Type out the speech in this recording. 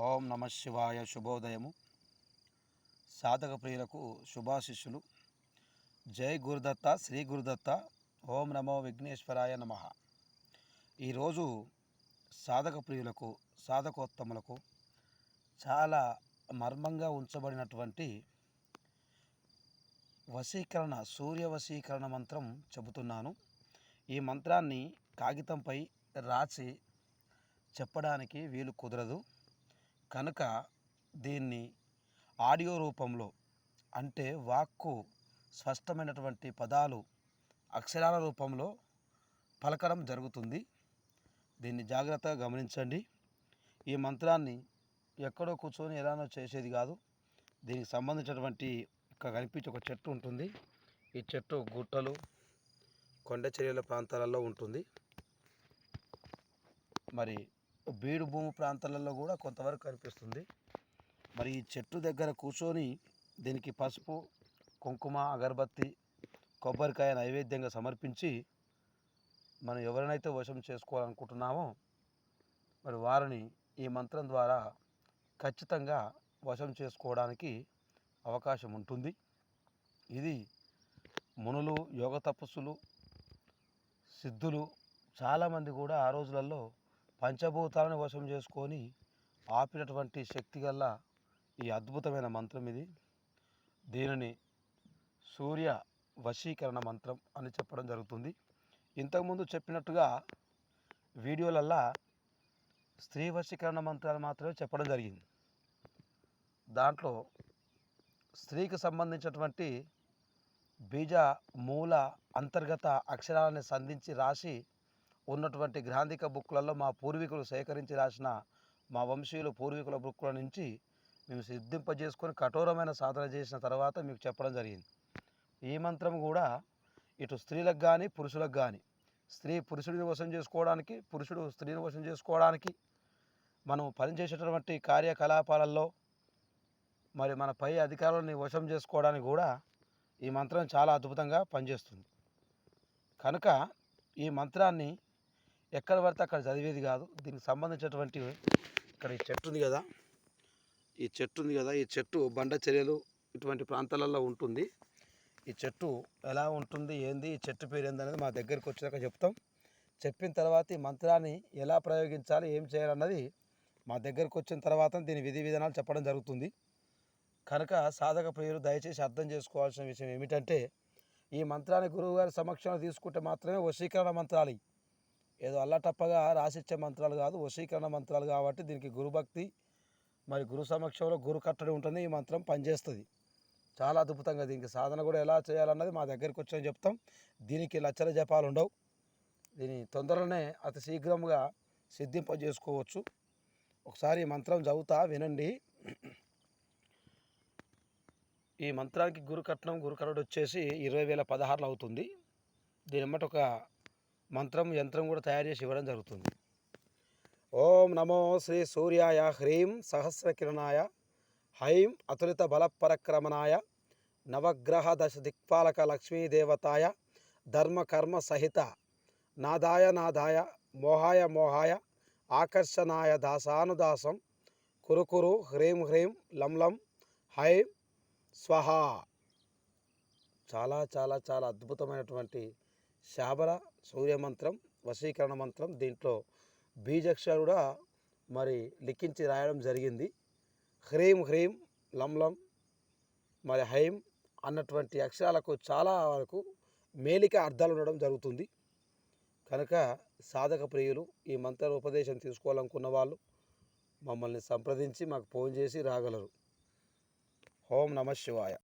ఓం నమ శివాయ శుభోదయము. సాధక ప్రియులకు శుభాశిష్యులు జై గురుదత్త శ్రీ గురుదత్త ఓం నమో విఘ్నేశ్వరాయ నమ. ఈరోజు సాధక ప్రియులకు సాధకోత్తములకు చాలా మర్మంగా ఉంచబడినటువంటి వశీకరణ సూర్య వశీకరణ మంత్రం చెబుతున్నాను. ఈ మంత్రాన్ని కాగితంపై రాసి చెప్పడానికి వీలు కుదరదు. కనుక దీన్ని ఆడియో రూపంలో అంటే వాక్కు స్పష్టమైనటువంటి పదాలు అక్షరాల రూపంలో పలకడం జరుగుతుంది. దీన్ని జాగ్రత్తగా గమనించండి. ఈ మంత్రాన్ని ఎక్కడో కూర్చొని ఎలానో చేసేది కాదు. దీనికి సంబంధించినటువంటి ఇక్కడ కనిపించే ఒక చెట్టు ఉంటుంది. ఈ చెట్టు గుట్టలు కొండ చర్యల ప్రాంతాలలో ఉంటుంది. మరి బీడు భూమి ప్రాంతాలలో కూడా కొంతవరకు కనిపిస్తుంది. మరి ఈ చెట్టు దగ్గర కూర్చొని దీనికి పసుపు కుంకుమ అగరబత్తి కొబ్బరికాయ నైవేద్యంగా సమర్పించి మనం ఎవరినైతే వశం చేసుకోవాలనుకుంటున్నామో మరి వారిని ఈ మంత్రం ద్వారా ఖచ్చితంగా వశం చేసుకోవడానికి అవకాశం ఉంటుంది. ఇది మునులు యోగ తపస్సులు సిద్ధులు చాలామంది కూడా ఆ రోజులలో పంచభూతాలను వశం చేసుకొని ఆపినటువంటి శక్తి గల ఈ అద్భుతమైన మంత్రం ఇది. దీనిని సూర్య వశీకరణ మంత్రం అని చెప్పడం జరుగుతుంది. ఇంతకుముందు చెప్పినట్టుగా వీడియోలల్లా స్త్రీ వశీకరణ మంత్రాలు మాత్రమే చెప్పడం జరిగింది. దాంట్లో స్త్రీకి సంబంధించినటువంటి బీజ మూల అంతర్గత అక్షరాలని సంధించి రాసి ఉన్నటువంటి గ్రాంధిక బుక్లలో మా పూర్వీకులు సేకరించి రాసిన మా వంశీయులు పూర్వీకుల బుక్ల నుంచి మేము సిద్ధింపజేసుకొని కఠోరమైన సాధన చేసిన తర్వాత మీకు చెప్పడం జరిగింది. ఈ మంత్రం కూడా ఇటు స్త్రీలకు కానీ పురుషులకు కానీ స్త్రీ పురుషుడిని వశం చేసుకోవడానికి పురుషుడు స్త్రీని వశం చేసుకోవడానికి మనం పనిచేసేటటువంటి కార్యకలాపాలలో మరి మన పై అధికారులని వశం చేసుకోవడానికి కూడా ఈ మంత్రం చాలా అద్భుతంగా పనిచేస్తుంది. కనుక ఈ మంత్రాన్ని ఎక్కడ పడితే అక్కడ చదివేది కాదు. దీనికి సంబంధించినటువంటి ఇక్కడ ఈ చెట్టు ఉంది కదా. ఈ చెట్టు ఉంది కదా. ఈ చెట్టు బండ చర్యలు ఇటువంటి ప్రాంతాలలో ఉంటుంది. ఈ చెట్టు ఎలా ఉంటుంది? ఏంది? ఈ చెట్టు పేరు ఏందనేది మా దగ్గరికి వచ్చినాక చెప్తాం. చెప్పిన తర్వాత ఈ మంత్రాన్ని ఎలా ప్రయోగించాలి? ఏం చేయాలన్నది మా దగ్గరకు వచ్చిన తర్వాత దీని విధి విధానాలు చెప్పడం జరుగుతుంది. కనుక సాధక ప్రియులు దయచేసి అర్థం చేసుకోవాల్సిన విషయం ఏమిటంటే ఈ మంత్రాన్ని గురువుగారి సమక్షంలో తీసుకుంటే మాత్రమే వశీకరణ మంత్రాలు ఏదో అల్లటప్పగా రాసిచ్చే మంత్రాలు కాదు వశీకరణ మంత్రాలు కాబట్టి దీనికి గురుభక్తి మరి గురు సమక్షంలో గురు కట్టడి ఉంటుంది ఈ మంత్రం పనిచేస్తుంది. చాలా అద్భుతంగా దీనికి సాధన కూడా ఎలా చేయాలన్నది మా దగ్గరికి వచ్చి చెప్తాం. దీనికి లచ్చల జపాలు ఉండవు. దీని తొందరలోనే అతి శీఘ్రంగా సిద్ధింపజేసుకోవచ్చు. ఒకసారి మంత్రం చదువుతా వినండి. ఈ మంత్రానికి గురు కట్నం వచ్చేసి ఇరవై వేల పదహారులు అవుతుంది. దీని ఒక మంత్రం యంత్రం కూడా తయారు చేసి ఇవ్వడం జరుగుతుంది. ఓం నమో శ్రీ సూర్యాయ హ్రీం సహస్ర కిరణాయ హైం అతులిత బలపరక్రమణాయ నవగ్రహ దశ దిక్పాలక లక్ష్మీదేవతాయ ధర్మకర్మ సహిత నాదాయ నాదాయ మోహాయ మోహాయ ఆకర్షణాయ దాసానుదాసం కురుకురు హ్రీం హ్రీం లం లం హైం స్వహ. చాలా చాలా చాలా అద్భుతమైనటువంటి శాబర సూర్యమంత్రం వశీకరణ మంత్రం దీంట్లో బీజక్షర కూడా మరి లిఖించి రాయడం జరిగింది. హ్రీం హ్రీం లం లం మరి హైం అన్నటువంటి అక్షరాలకు చాలా వరకు మేలిక అర్థాలు ఉండడం జరుగుతుంది. కనుక సాధక ప్రియులు ఈ మంత్ర ఉపదేశం తీసుకోవాలనుకున్న వాళ్ళు మమ్మల్ని సంప్రదించి మాకు ఫోన్ చేసి రాగలరు. ఓం నమ శివాయ.